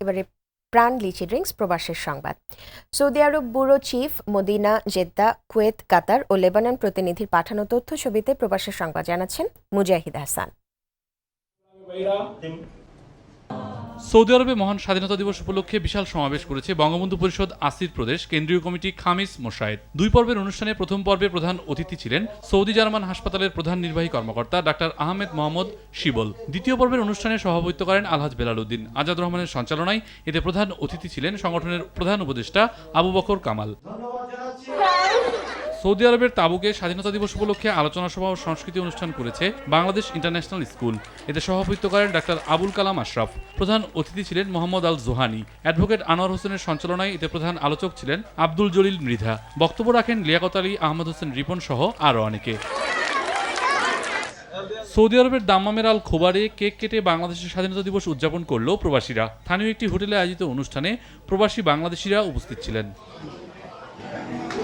একেবারে প্রাণ লিচি ড্রিঙ্কস প্রবাসের সংবাদ। সৌদি আরব bureau chief Medina Jeddah Kuwait, Qatar ও লেবানন প্রতিনিধির পাঠানো তথ্য ছবিতে প্রবাসের সংবাদ জানাচ্ছেন মুজাহিদ হাসান। সৌদি আরবে মহান স্বাধীনতা দিবস উপলক্ষে বিশাল সমাবেশ করেছে বঙ্গবন্ধু পরিষদ আসির প্রদেশ, কেন্দ্রীয় কমিটি খামিস মোশায়েদ দুই পর্বের অনুষ্ঠানে প্রথম পর্বে প্রধান অতিথি ছিলেন সৌদি জার্মান হাসপাতালের প্রধান নির্বাহী কর্মকর্তা ডাক্তার আহমেদ মোহাম্মদ শিবল। দ্বিতীয় পর্বের অনুষ্ঠানে সভাপতিত্ব করেন আলহাজ বেলাল উদ্দিন আজাদ রহমানের সঞ্চালনায় এতে প্রধান অতিথি ছিলেন সংগঠনের প্রধান উপদেষ্টা আবু বকর কামাল। সৌদি আরবের তাবুকে স্বাধীনতা দিবস উপলক্ষে আলোচনা সভা ও সংস্কৃতি অনুষ্ঠান করেছে বাংলাদেশ ইন্টারন্যাশনাল স্কুল। এতে সভাপতিত্ব করেন ডাক্তার আবুল কালাম আশরাফ। প্রধান অতিথি ছিলেন Mohammed Al Johani. Advocate Anwar হোসেনের সঞ্চালনায় এতে প্রধান আলোচক ছিলেন আব্দুল জলিল মৃধা। বক্তব্য রাখেন লিয়াকত আলী, আহমদ হোসেন রিপন সহ আরও অনেকে। সৌদি আরবের দাম্মামের আল খোবারে কেক কেটে বাংলাদেশের স্বাধীনতা দিবস উদযাপন করল প্রবাসীরা। স্থানীয় একটি হোটেলে আয়োজিত অনুষ্ঠানে প্রবাসী বাংলাদেশিরা উপস্থিত ছিলেন।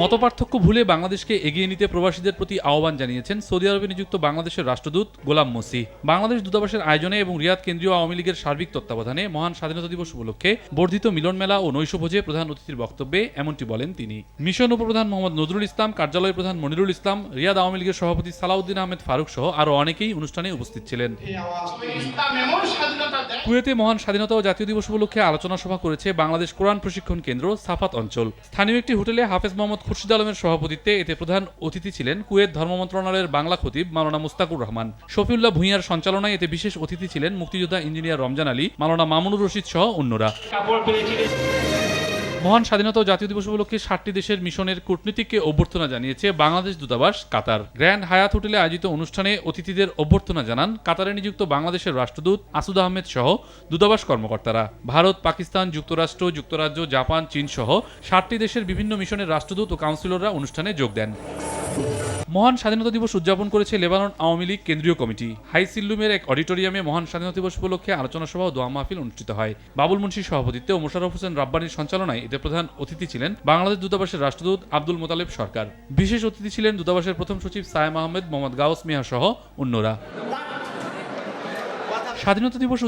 মতপার্থক্য ভুলে বাংলাদেশকে এগিয়ে নিতে প্রবাসীদের প্রতি আহ্বান জানিয়েছেন সৌদি আরবে নিযুক্ত বাংলাদেশের রাষ্ট্রদূত গোলাম মসি। বাংলাদেশ দূতাবাসের আয়োজনে এবং রিয়াদ কেন্দ্রীয় আওয়ামী লীগের সার্বিক তত্ত্বাবধানে মহান স্বাধীনতা দিবস উপলক্ষে বর্ধিত মিলন মেলা ও নৈশভোজে প্রধান অতিথির বক্তব্যে এমনটি বলেন তিনি। মিশন উপপ্রধান মোহাম্মদ নজরুল ইসলাম কার্যালয় প্রধান মনিরুল ইসলাম, রিয়াদ আওয়ামী লীগের সভাপতি সালাউদ্দিন আহমেদ ফারুক সহ আরও অনেকেই অনুষ্ঠানে উপস্থিত ছিলেন। কুয়েতে মহান স্বাধীনতা ও জাতীয় দিবস উপলক্ষে আলোচনা সভা করেছে বাংলাদেশ কোরআন প্রশিক্ষণ কেন্দ্র সাফাত অঞ্চল। স্থানীয় একটি হোটেলে হাফেজ মোহাম্মদ খুরশিদ আলমের সভাপতিত্বে এতে প্রধান অতিথি ছিলেন কুয়েত ধর্ম মন্ত্রণালয়ের বাংলা খতিব মাওলানা মুস্তাকুর রহমান। শফিউল্লাহ ভূঁইয়ার সঞ্চালনায় এতে বিশেষ অতিথি ছিলেন মুক্তিযোদ্ধা ইঞ্জিনিয়ার রমজান আলী, মাওলানা মামুনুর রশিদ সহ অন্যরা। মহান স্বাধীনতা ও জাতীয় দিবস উপলক্ষে সাতটি দেশের মিশনের কূটনীতিককে অভ্যর্থনা জানিয়েছে বাংলাদেশ দূতাবাস, কাতার। গ্র্যান্ড হায়াত হোটেলে আয়োজিত অনুষ্ঠানে অতিথিদের অভ্যর্থনা জানান কাতারে নিযুক্ত বাংলাদেশের রাষ্ট্রদূত আসুদ আহমেদ সহ দূতাবাস কর্মকর্তারা। ভারত, পাকিস্তান, যুক্তরাষ্ট্র, যুক্তরাজ্য, জাপান, চীন সহ ষাটটি দেশের বিভিন্ন মিশনের রাষ্ট্রদূত ও কাউন্সিলররা অনুষ্ঠানে যোগ দেন। মহান স্বাধীনতা দিবস উদযাপন করেছে লেবানন আওয়ামী লীগ কেন্দ্রীয় কমিটি। হাই সিল্লুমের এক অডিটোরিয়ামে মহান স্বাধীনতা দিবস উপলক্ষে আলোচনা সভা ও দোয়া মাহফিল অনুষ্ঠিত হয়। বাবুল মুন্সির সভাপতিত্বে ও মোশাররফ হোসেন রাব্বানির সঞ্চালনায় এতে প্রধান অতিথি ছিলেন বাংলাদেশ দূতাবাসের রাষ্ট্রদূত আব্দুল মোতালেব সরকার। বিশেষ অতিথি ছিলেন দূতাবাসের প্রথম সচিব সায়েম আহমেদ, মোহাম্মদ গাউস মিয়া সহ অন্যরা। স্বাধীনতা দিবস